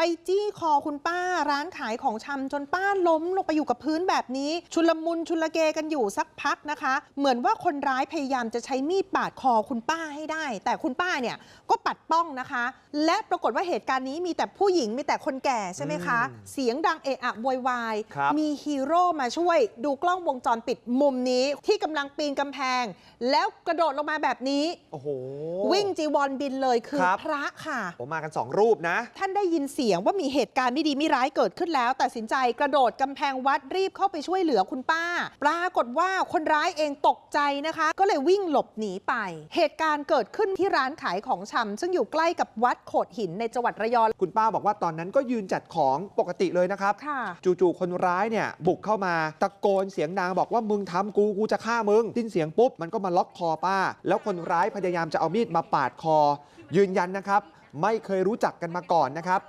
ไปจี้คอคุณป้าร้านขายของชำจนป้าล้มลงไปอยู่กับพื้นแบบนี้ ชุลมุนชุลเกกันอยู่สักพักนะคะ เหมือนว่าคนร้ายพยายามจะใช้มีดปาดคอคุณป้าให้ได้ แต่คุณป้าเนี่ยก็ปัดป้องนะคะ และปรากฏว่าเหตุการณ์นี้มีแต่ผู้หญิงมีแต่คนแก่ใช่ไหมคะอืมเสียงดังเอะอะโวยวายครับมีฮีโร่มาช่วยดูกล้องวงจรปิดมุมนี้ที่กำลังปีนกำแพง แล้วกระโดดลงมาแบบนี้โอ้โหวิ่งจีวรบินเลยคือครับพระค่ะผมมากัน 2 รูปนะ ท่านได้ยินเสียงว่ามีเหตุการณ์ไม่ดีไม่ร้ายเกิดขึ้นแล้ว ตัดสินใจกระโดดกำแพงวัดรีบเข้าไปช่วยเหลือคุณป้า ปรากฏว่าคนร้ายเองตกใจนะคะ ก็เลยวิ่งหลบหนีไป เหตุการณ์เกิดขึ้นที่ร้านขายของชำซึ่งอยู่ใกล้กับวัดโขดหินในจังหวัดระยองคุณป้าบอกว่าตอนนั้นก็ยืนจัดของปกติเลยนะครับค่ะจู่ๆคนร้ายเนี่ยบุกเข้ามาตะโกนเสียงดังบอกว่ามึงทำกูกูจะฆ่ามึงสิ้นเสียงปุ๊บมันก็มาล็อกคอป้า แล้วคนร้ายพยายามจะเอามีดมาปาดคอ ยืนยันนะครับ ไม่เคยรู้จักกันมาก่อนนะครับ